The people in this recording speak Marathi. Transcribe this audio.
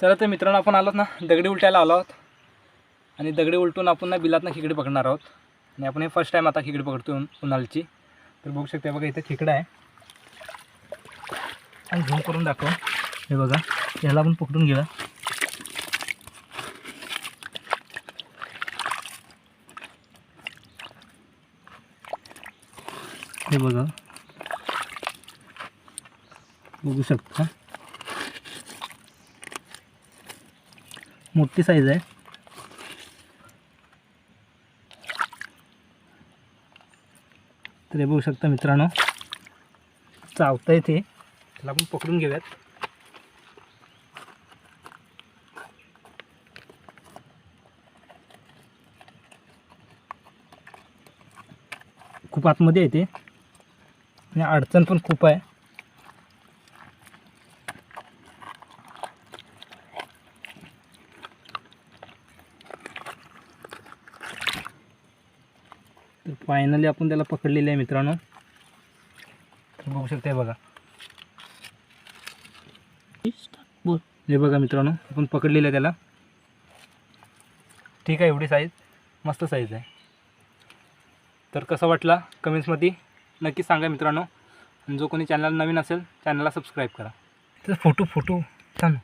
चला तर मित्रांनो आपण आलोत ना दगडी उलटायला आलो आहोत. आणि दगडी उलटून आपण ना बिलातनं खेकडी पकडणार आहोत. आणि आपण हे फर्स्ट टाईम आता खेकडी पकडतो उन- उन्हाळ्याची. तर बघू शकता बघा इथं खेकडा आहे. आणि झूम करून दाखव. हे बघा याला आपण पकडून गेला हे बघा. बघू शकता. मोठी साईज आहे. तर हे बघू शकता मित्रांनो चावता येते त्याला आपण पकडून घेऊयात. खूप आतमध्ये येते आणि अडचण पण खूप आहे. तर फायनली आपण त्याला पकडलेले आहे मित्रांनो. तर बघू शकता बघा. बोल हे बघा मित्रांनो आपण पकडलेलं आहे त्याला. ठीक आहे एवढी साईज मस्त साईज आहे. तर कसं वाटला कमेंट्समध्ये नक्की सांगा मित्रांनो. जो कोणी चॅनल नवीन असेल चॅनलला सबस्क्राईब करा. तर फोटो फोटो छान